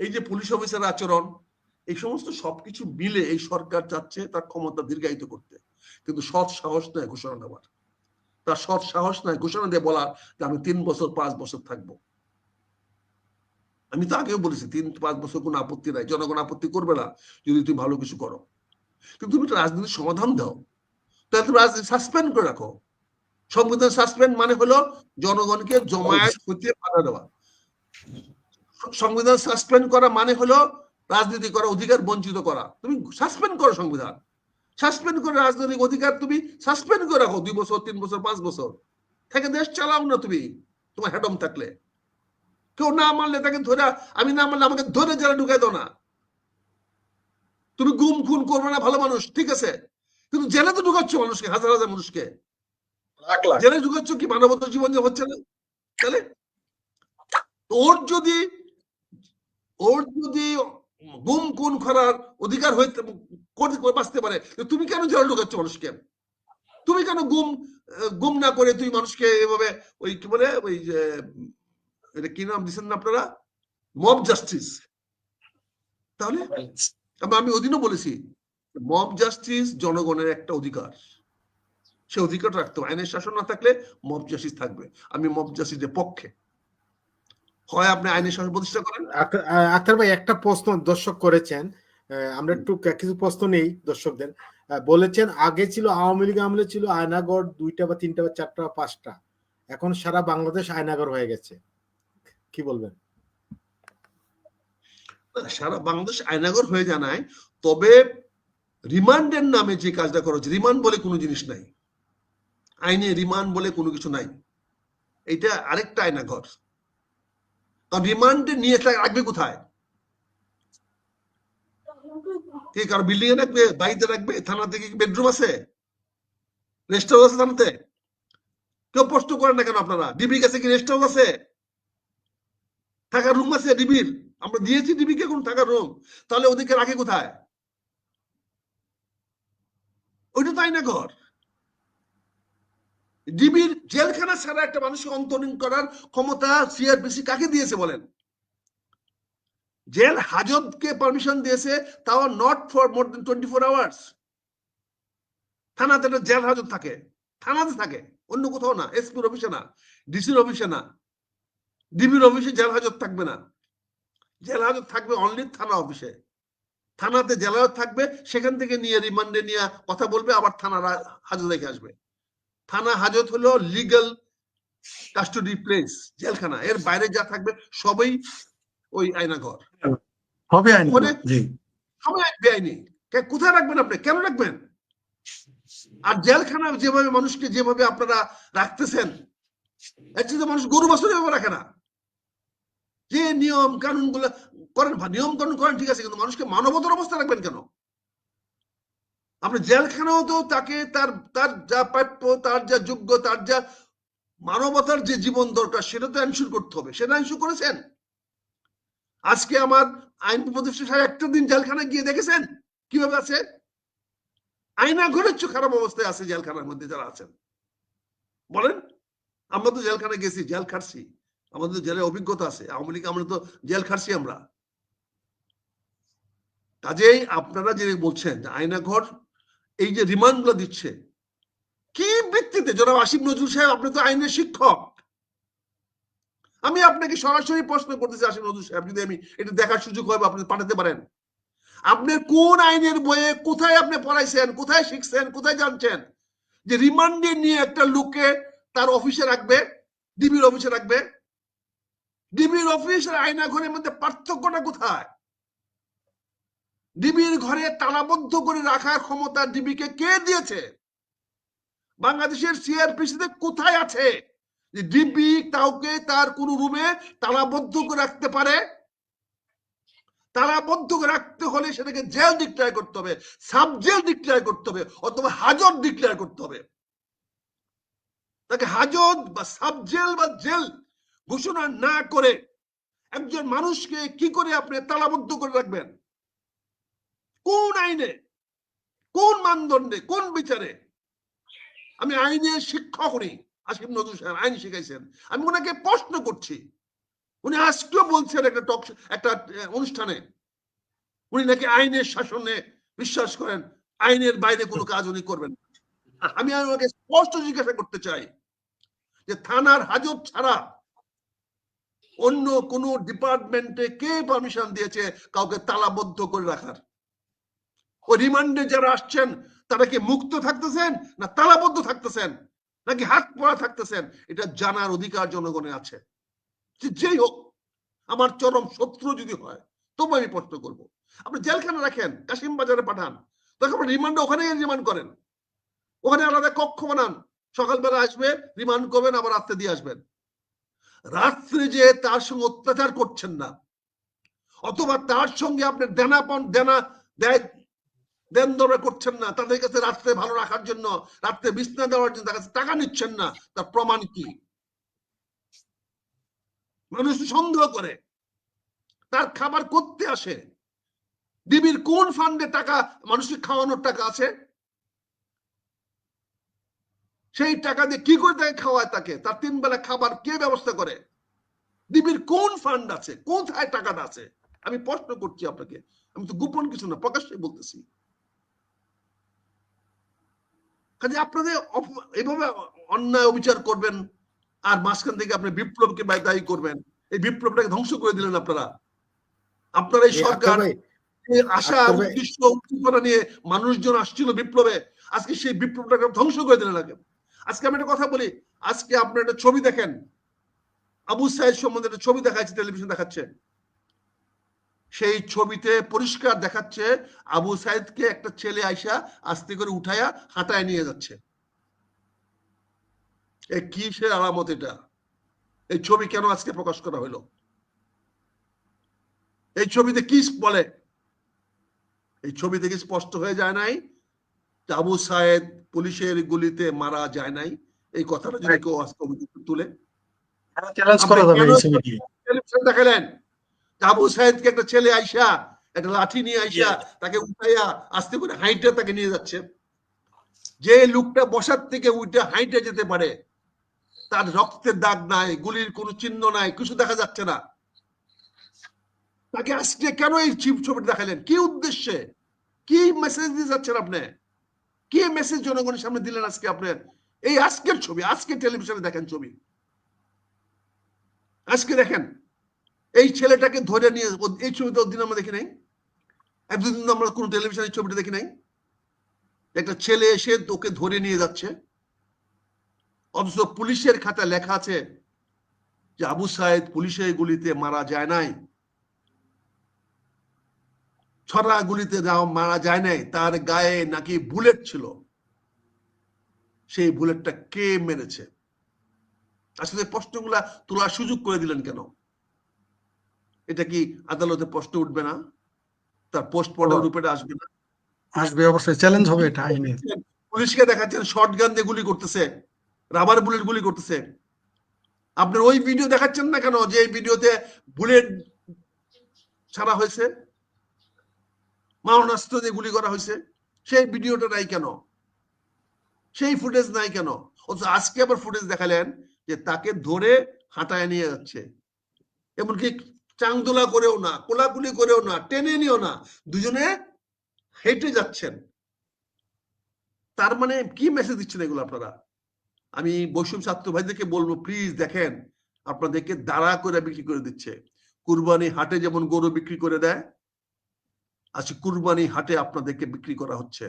এই যে police officer আচরণ এই সমস্ত সবকিছু মিলে এই সরকার চাচ্ছে তার ক্ষমতা দীর্ঘায়িত করতে। কিন্তু সৎ সাহস নয় ঘোষণা দেওয়ার। তার সৎ সাহস নয় ঘোষণা দিয়ে বলার যে আমি তিন বছর পাঁচ বছর থাকব। আমি তো আগেও বলেছি তিন পাঁচ বছর কোনো আপত্তি নাই। জনগণ আপত্তি করবে না যদি তুমি ভালো কিছু করো। কিন্তু তুমি একটা রাজনীতির সমাধান দাও। তাহলে তুমি রাজনীতি সাসপেন্ড করে রাখো। সংবিধান সাসপেন্ড মানে হলো জনগণকে জমায়েত হতে বাধা দেওয়া। সংবিধান সাসপেন্ড করা মানে হলো রাজনীতি করা অধিকার বঞ্চিত করা। তুমি সাসপেন্ড করো সংবিধান। সাসপেন্ড করে রাজনৈতিক অধিকার তুমি সাসপেন্ড করে রাখো দুই বছর তিন বছর পাঁচ বছর। থেকে দেশ চালাও না তুমি তোমার হ্যাডম থাকলে। কেউ না মানলে তাকে ধরে আমি না মানলে আমাকে ধরে জেলে ঢুকাই দাও না। তুমি গুম খুন করবে না ভালো মানুষ ঠিক আছে। কিন্তু জেলে তো ঢুকাচ্ছ মানুষকে হাজার হাজার মানুষকে। জেলে ঢুকাচ্ছ কি মানবত জীবন যে হচ্ছে না? তাহলে? ওর যদি ওর যদি গুম, খুন করার অধিকার হইতে বাঁচতে পারে তুমি কেন জেলে ঢুকাচ্ছ মানুষকে? তুমি কেন গুম গুম না করে তুই মানুষকে এভাবে ওই কি বলে, ওই যে, এটা কি নাম দিচ্ছেন না আপনারা? Mob justice. তাহলে আমি- ওদিনও বলেছি, মব জাস্টিস জনগণের একটা অধিকার। সে অধিকার রাখতে আইনের শাসন না থাকলে মব জাস্টিস থাকবে। আমি মব জাস্টিসের পক্ষে। হয় আপনি আইনের শাসন প্রতিষ্ঠা করেন? আক্তার ভাই একটা প্রশ্ন দর্শক করেছেন। আমরা একটু কিছু প্রশ্ন নেই দর্শকদের। বলেছেন আগে ছিল আওয়ামী লীগ আমলে ছিল আয়নাগর দুইটা বা তিনটা বা চারটা বা পাঁচটা। এখন সারা বাংলাদেশ আয়নাগর হয়ে গেছে। কি বলবেন? সারা বাংলাদেশ আয়নাগর হয়ে জানায় তবে রিমান্ডের নামে যে কাজটা করা হচ্ছে রিমান্ড বলে কোনো জিনিস নাই। আইনে রিমান্ড বলে কোনো কিছু নাই। এটা আরেকটা আয়নাঘর কারণ রিমান্ডে নিয়ে রাখবে কোথায় কারও বিল্ডিং এ রাখবে বাড়িতে রাখবে থানাতে কি বেডরুম আছে রেস্ট হাউস আছে থানাতে কেউ প্রশ্ন করেন না কেন আপনারা ডিবির কাছে কি রেস্ট হাউস আছে থাকার রুম আছে ডিবির আমরা দিয়েছি ডিবিকে কোন থাকার রুম তাহলে ওদেরকে রাখে কোথায় ওইটা তাই না ঘর ডিবির জেলখানা ছাড়া একটা মানুষকে অন্তরীণ করার ক্ষমতা সিআরপিসি কাকে দিয়েছে বলেন? জেল হাজতকে পারমিশন দিয়েছে, তাও not for more than twenty four hours থানাতে জেল হাজত থাকে। থানাতে থাকে, অন্য কোথাও না এসপির অফিসে না ডিসির অফিসে না। ডিবির অফিসে জেল হাজত থাকবে না। জেল হাজত থাকবে অনলি থানা অফিসে থানাতে জেল হাজত থাকবে, সেখান থেকে নিয়ে রিমান্ডে নিয়ে কথা বলবে, আবার থানা রা- হাজত রেখে আসবে। থানা হাজত হলো লিগাল কাস্টডি প্লেস জেলখানা। এর বাইরে যা থাকবে সবই ওই আয়নাঘর হবে সবাই বেআইনি কোথায় রাখবেন আপনি? কেন রাখবেন? আর জেলখানা যেভাবে মানুষকে যেভাবে আপনারা রাখতেছেন এর চেয়ে তো মানুষ গরু বছর রাখে না। যে নিয়ম কানুনগুলো করেন নিয়ম কানুন করেন ঠিক আছে কিন্তু মানুষকে মানবতার অবস্থা রাখবেন কেন? আপনি জেলখানাও তো তাকে তার তার যা প্রাপ্য, তার যা যোগ্য, তার যা মানবতার যে জীবন দরকার, সেটা তো এনশিওর করতে হবে। সেটা এনশিওর করেছেন? আজকে আমার আইন উপদেষ্টা সাহেব একটা দিন জেলখানায় গিয়ে দেখেছেন? কীভাবে আছে? আইনা ঘরের খারাপ অবস্থায় আছে জেলখানার মধ্যে যারা আছেন। বলেন, আমরা তো জেলখানায় গেছি, জেল খাটছি। আমাদের জেলের অভিজ্ঞতা আছে। আওয়ামী লীগ, আমরা তো জেল খাটছি আমরা। কাজেই আপনারা যে বলছেন যে আয়না ঘর এই যে রিমান্ড দিচ্ছে, কি ভিত্তিতে? জনাব আসিফ নজরুল সাহেব, আপনি তো আইনের শিক্ষক। আমি আপনাকে সরাসরি প্রশ্ন করতেছি, আসিফ নজরুল সাহেব, যদি আমি এটা দেখার সুযোগ হয় আপনি পাঠাতে পারেন। আপনি কোন আইনের বইয়ে কোথায় আপনি পড়াইছেন, কোথায় শিখছেন, কোথায় জানছেন? যে রিমান্ডে নিয়ে একটা লোককে তার অফিসে রাখবে ডিবির অফিসে রাখবে? ডিবির অফিসের আয়না ঘরের মধ্যে পার্থক্যটা কোথায়? ডিবির ঘরে তালাবদ্ধ করে রাখার ক্ষমতা ডিবিকে কে দিয়েছে? বাংলাদেশের সিআরপিসিতে কোথায় আছে ডিবি কাউকে তার কোন রুমে তালাবদ্ধ করে রাখতে পারে? তালাবদ্ধ করে রাখতে হলে সেটাকে জেল ডিক্লেয়ার করতে হবে, সাব জেল ডিক্লেয়ার করতে হবে, অথবা হাজত ডিক্লেয়ার করতে হবে। তাকে হাজত বা সাব জেল বা জেল ঘোষণা না করে একজন মানুষকে কি করে আপনি তালাবদ্ধ করে রাখবেন? কোন আইনে, কোন মানদণ্ডে, কোন বিচারে? আমি আইনে শিক্ষক উনি আসিফ নজরুল সাহেব আইন শিখাইছেন। আমি ওনাকে প্রশ্ন করছি। উনি আজকেও বলছেন একটা টক একটা অনুষ্ঠানে। উনি নাকি আইনের শাসনে বিশ্বাস করেন, আইনের বাইরে কোনো কাজ উনি করবেন। আমি ওনাকে স্পষ্ট জিজ্ঞাসা করতে চাই যে থানার হাজত ছাড়া অন্য কোন ডিপার্টমেন্টে কে পারমিশন দিয়েছে কাউকে তালাবদ্ধ করে রাখার? রিমান্ডে যারা আসছেন, তারা কি মুক্ত থাকতেছেন না তালাবদ্ধ থাকতেছেন? নাকি হাত পড়া থাকতেছেন? এটা জানার অধিকার জনগণের আছে। যেই হোক, আমার চরম শত্রু যদি হয় তবু আমি প্রশ্ন করব। আপনি জেলখানে রাখেন, কাশিম বাজারে পাঠান। তখন আপনি রিমান্ডে ওখানে রিমান্ড করেন। ওখানে আলাদা কক্ষ বানান। সকালবেলা আসবে, রিমান্ড করবেন, আবার রাত্রে দিয়ে আসবেন। রাত্রে যে তার সঙ্গে অত্যাচার করছেন না, অথবা তার সঙ্গে আপনি দেনা দেনা দেয় দেন দরা করছেন না। তাদের কাছে রাত্রে ভালো রাখার জন্য, রাত্রে বিছনা দেওয়ার জন্য তার কাছে টাকা নিচ্ছেন না। তার প্রমাণ কি? মানুষ সন্দেহ করে। তার খাবার করতে আসে। ডিবির কোন ফান্ডে টাকা, মানুষকে খাওয়ানোর টাকা আছে? সেই টাকা দিয়ে কি করে তাকে খাওয়ায় তাকে? তার তিন বেলা খাবার কে ব্যবস্থা করে? ডিবির কোন ফান্ড আছে? কোথায় টাকাটা আছে? আমি প্রশ্ন করছি আপনাকে। আমি তো গোপন কিছু না, প্রকাশ্যে বলতেছি। কাজে আপনাদের এভাবে অন্যায় অবিচার করবেন আর মাঝখান থেকে আপনি বিপ্লবকে দায়ী করবেন। এই বিপ্লবটাকে ধ্বংস করে দিলেন আপনারা। আপনারা এই সরকার আশা উদ্দেশ্য উদ্দীপনা নিয়ে মানুষজন আসছিল বিপ্লবে। আজকে সেই বিপ্লবটাকে ধ্বংস করে দিলেন আগে। আজকে আমি একটা কথা বলি আজকে আপনার একটা ছবি দেখেন। আবু সাইদ সম্বন্ধে একটা ছবি দেখাচ্ছে টেলিভিশন দেখাচ্ছে। সেই ছবিতে পরিষ্কার দেখাচ্ছে আবু সাইদকে একটা ছেলে আইসা আস্তে করে উঠায়া হাঁটায় নিয়ে যাচ্ছে। এ কিসের আলামত এটা? এই ছবি কেন আজকে প্রকাশ করা হলো? এই ছবিতে কি বলে? এই ছবি থেকে স্পষ্ট হয়ে যায় নাই আবু সায়েদ পুলিশের গুলিতে মারা যায় নাই? এই কথাটা যদি কেউ আজকে অভিযোগ তুলে। চ্যালেঞ্জ করা যাবে টেলিভিশন দেখালেন? আবু সাহেদকে একটা ছেলে আইসা একটা লাঠি নিয়ে আইসা তাকে উঠাইয়া আস্তে করে হাইটে তাকে নিয়ে যাচ্ছে। যে লোকটা বসার থেকে উঠে হাইটে যেতে পারে তার রক্তের দাগ নাই গুলির কোনো চিহ্ন নাই কিছু দেখা যাচ্ছে না। তাকে আজকে কেন এই চিপ ছবিটা দেখালেন? কি উদ্দেশ্যে? কি মেসেজ দিয়ে যাচ্ছেন আপনি? কি মেসেজ জনগণের সামনে দিলেন আজকে আপনার এই আজকের ছবি আজকে টেলিভিশনে দেখেন ছবি। আজকে দেখেন। এই ছেলেটাকে ধরে নিয়ে এই ছবিটা ওদিন আমরা দেখি নাই। একদিন আমরা কোন টেলিভিশনের ছবিটা দেখি নাই। একটা ছেলে এসে তোকে ধরে নিয়ে যাচ্ছে। অথচ পুলিশের খাতায় লেখা আছে যে আবু সাইদ পুলিশের গুলিতে মারা যায় নাই। ছড়া গুলিতে মারা যায় নাই, তার গায়ে নাকি বুলেট ছিল। সেই বুলেটটা কে মেরেছে? আসলে প্রশ্নগুলা তোলার সুযোগ করে দিলেন কেন? এটা কি আদালতে প্রশ্ন উঠবে না? তার পোস্টমর্টম রূপে আসবে না? আসবে অবশ্যই চ্যালেঞ্জ হবে এটা আইনে পুলিশকে দেখাচ্ছেন শর্ট গান দিয়ে গুলি করতেছে রাবার বুলেট গুলি করতেছে। আপনার ওই ভিডিও দেখাচ্ছেন না কেন যে ভিডিওতে বুলেট ছাড়া হয়েছে? মারণাস্ত্র দিয়ে গুলি করা হয়েছে? সেই ভিডিওটা নাই কেন? সেই ফুটেজ নাই কেন? অথচ আজকে আবার ফুটেজ দেখালেন যে তাকে ধরে হাঁটায় নিয়ে যাচ্ছে। এমনকি চাংদোলা করেও না, কোলাকুলি করেও না, টেনে নিও না, দুজনে হেঁটে যাচ্ছেন। তার মানে কি মেসেজ দিচ্ছেন এগুলো আপনারা? আমি বৈষম্য ছাত্র ভাইদেরকে বলব প্লিজ দেখেন, আপনাদেরকে দাঁড়া করে বিক্রি করে দিচ্ছে। কুরবানি হাটে যেমন গরু বিক্রি করে দেয় আজকে কুরবানি হাটে আপনাদেরকে বিক্রি করা হচ্ছে।